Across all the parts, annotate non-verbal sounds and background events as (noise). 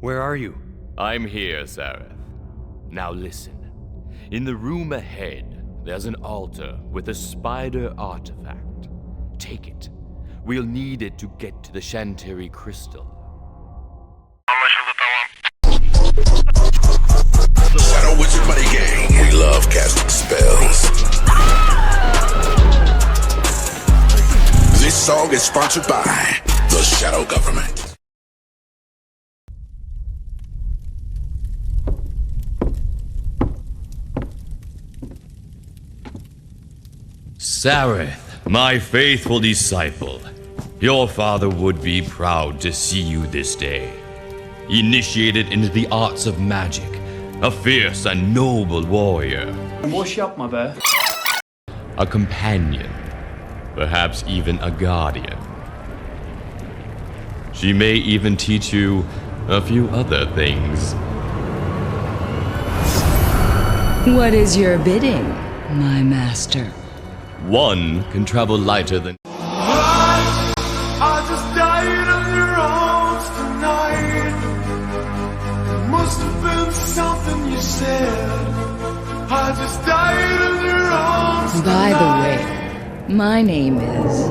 Where are you? I'm here, Sareth. Now listen. In the room ahead, there's an altar with a spider artifact. Take it. We'll need it to get to the Shantiri crystal. Shadow Wizard Money Gang. We love casting spells. This song is sponsored by the Shadow Government. Sareth, my faithful disciple, your father would be proud to see you this day. Initiated into the arts of magic, a fierce and noble warrior, Boş yapma be. a companion, perhaps even a guardian. She may even teach you a few other things. What is your bidding, my master? One can travel lighter than. I just died on your arms tonight. It must have been something you said. I just died on your arms By the way, my name is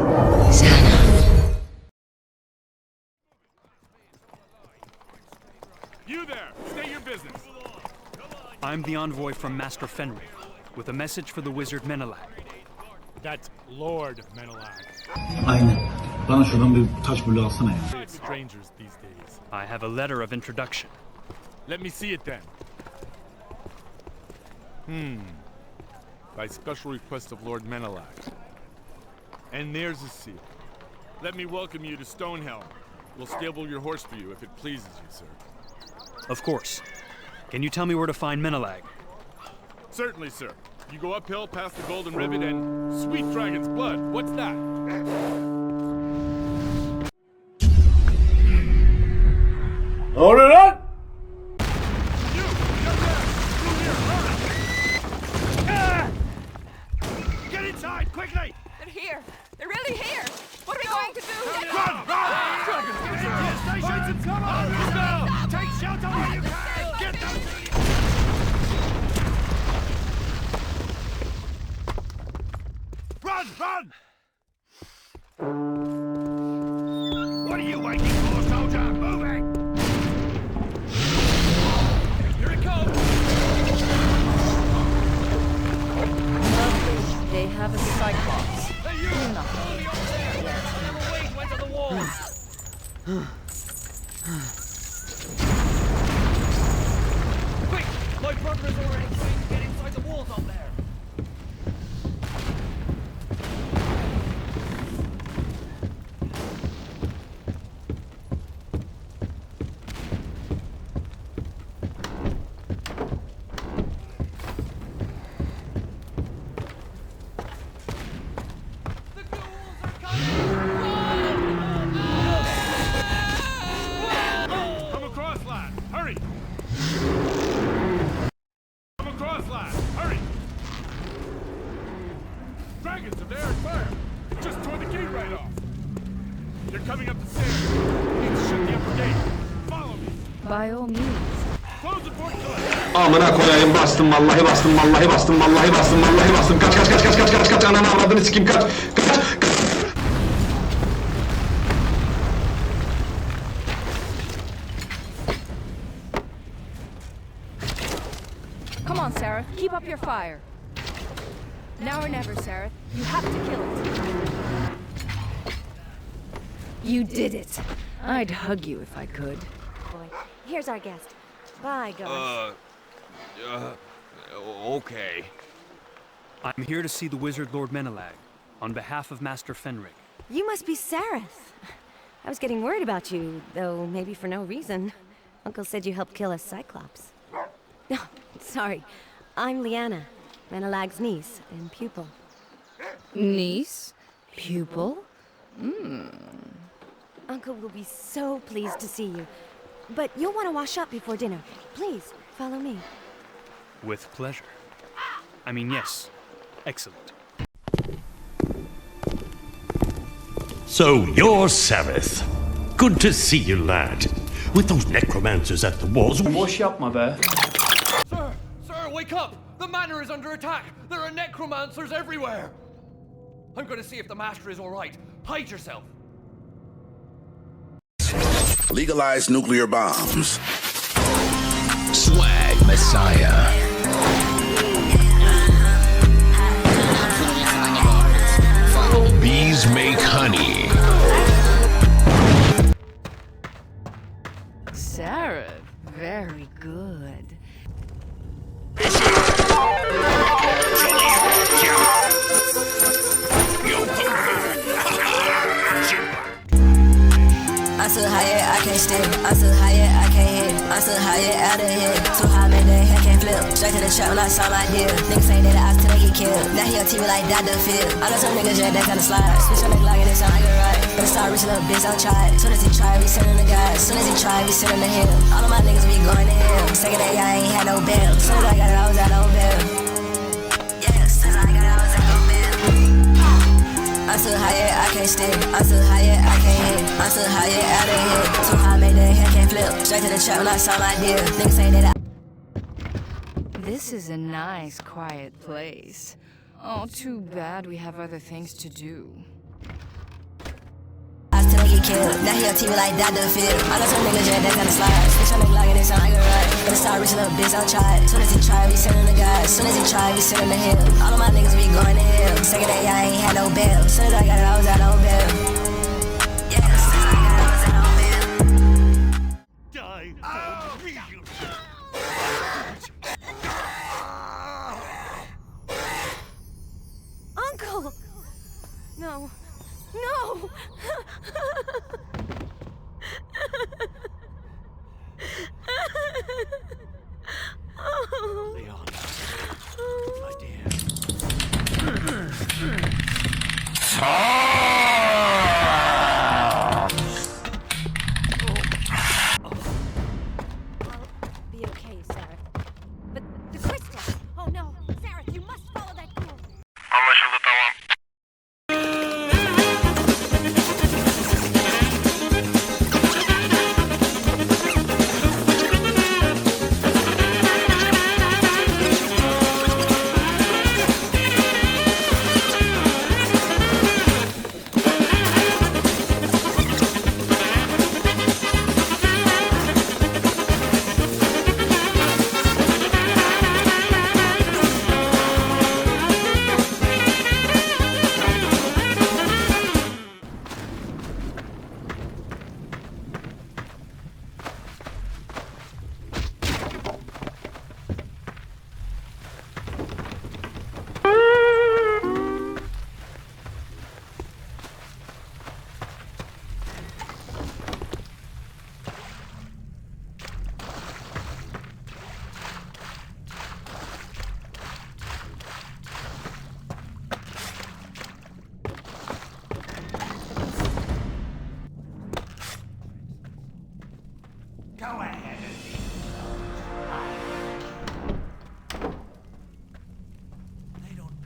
Sana. You there! State your business. I'm the envoy from Master Fenrir, with a message for the wizard Menelag. That's Lord Menelag. Aynen. Bana şuradan bir taş bulu alsana ya. It's strangers these days. I have a letter of introduction. Let me see it then. Hmm. By special request of Lord Menelag. And there's a seal. Let me welcome you to Stonehelm. We'll stable your horse for you if it pleases you, sir. Of course. Can you tell me where to find Menelag? Certainly, sir. You go uphill past the Golden Rivet and Sweet Dragon's Blood. What's that? You! What are you waiting for, soldier? Moving! Here it comes! Lovely. They have a cyclops. Hey, you! Only over there! Wait, went to the wall! Quick! My brother is already By all means. Close the portcullis! Amına koyayım bastım vallahi bastım vallahi bastım vallahi bastım vallahi bastım. Kaç kaç kaç kaç kaç kaç kaç ananı avradını kaç kaç kaç. Come on, Sarah. Keep up your fire. Now or never, Sarah. You have to kill it. You did it. I'd hug you if I could. Boy, here's our guest. Bye, Garth. Uh, uh, okay. I'm here to see the wizard Lord Menelag, on behalf of Master Fenrir. you must be Sareth. I was getting worried about you, though maybe for no reason. Uncle said you helped kill a Cyclops. No, sorry. I'm Liana, Menelag's niece and pupil. Niece? Pupil? Mmm. Uncle will be so pleased to see you. But you'll want to wash up before dinner. Please, follow me. With pleasure. I mean, yes. Excellent. So you're Sareth. Good to see you, lad. With those necromancers at the walls. Wash up, my be. Sir! Sir, wake up! The manor is under attack! There are necromancers everywhere! I'm gonna see if the master is alright. Hide yourself! Legalize nuclear bombs. Swag Messiah. Bees make honey. Sarah, very good. Out of here. Too high, man, that head can't flip. Straight to the trap when I saw my deal. Niggas ain't that I till they get killed. Now he on TV like Dr. Phil. I know some niggas, yeah, that kinda slide. Switch on the Glock and it sound like a ride. But I start reaching up, bitch, I'll try it. Soon as he try, we sending the guys. Soon as he try, we sending the hill. All of my niggas, we going to hell. Second day, I ain't had no bail. Soon as I got it, I was out on bail. So high, yeah, I can't stay. I'm so high, yeah, I can't hit. I'm so high, yeah, out of here. Too high, made that head can't flip. Straight to the trap when I saw my deal. Niggas say that I. This is a nice, quiet place. Oh, too bad we have other things to do. I get. Now he on TV like Dr. Phil. I know some niggas, yeah, that kinda slide. Switch on the Glock and it sound like a ride. But I start reaching up, bitch, I'll try it. Soon as he try, we sending the guys. Soon as he try, we sending the hill. All of my niggas, we going to hell. Second day, I ain't had no bail. Soon as I got it, I was out on bail. No! (laughs) Go ahead and They don't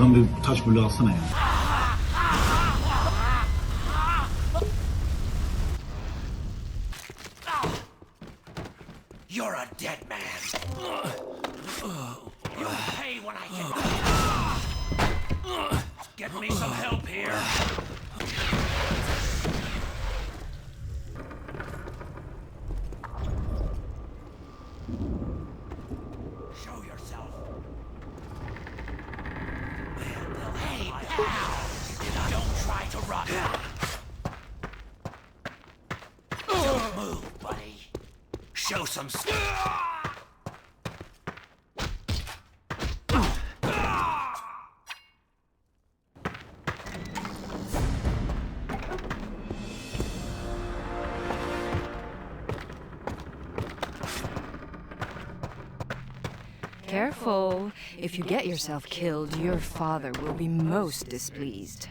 şuradan bir taş bulu alsana ya. know some. Careful. If you get yourself killed, your father will be most displeased.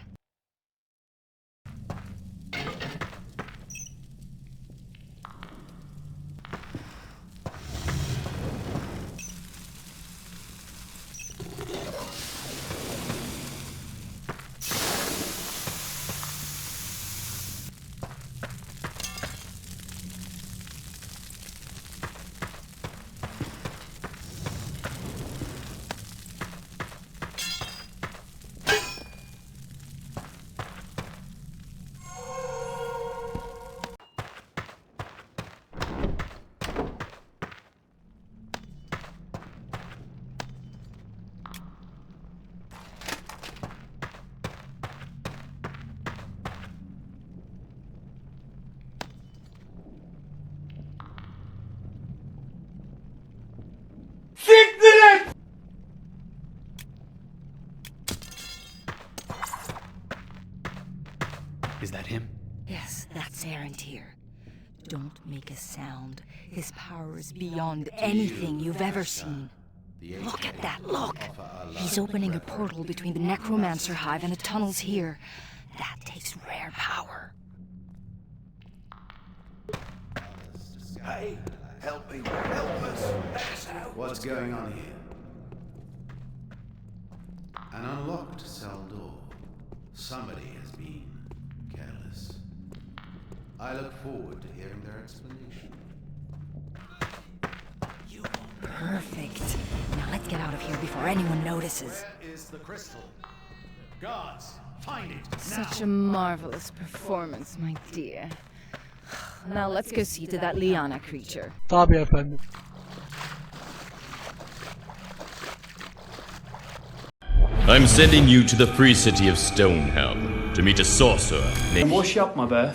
Is that him? Yes, that's Arentir. Don't make a sound. His power is beyond anything you've ever seen. Look at that, look! He's opening a portal between the Necromancer Hive and the tunnels here. That takes rare power. Hey, help me, help us. That's how. What's going on here? An unlocked cell door. Somebody I look forward to hearing their explanation. Perfect. Now let's get out of here before anyone notices. Where is the crystal? Guards, find it. Such a marvelous performance, my dear. Now let's go see to that Liana creature. Tabii efendim. I'm sending you to the free city of Stonehelm to meet a sorcerer named. Boş yapma be.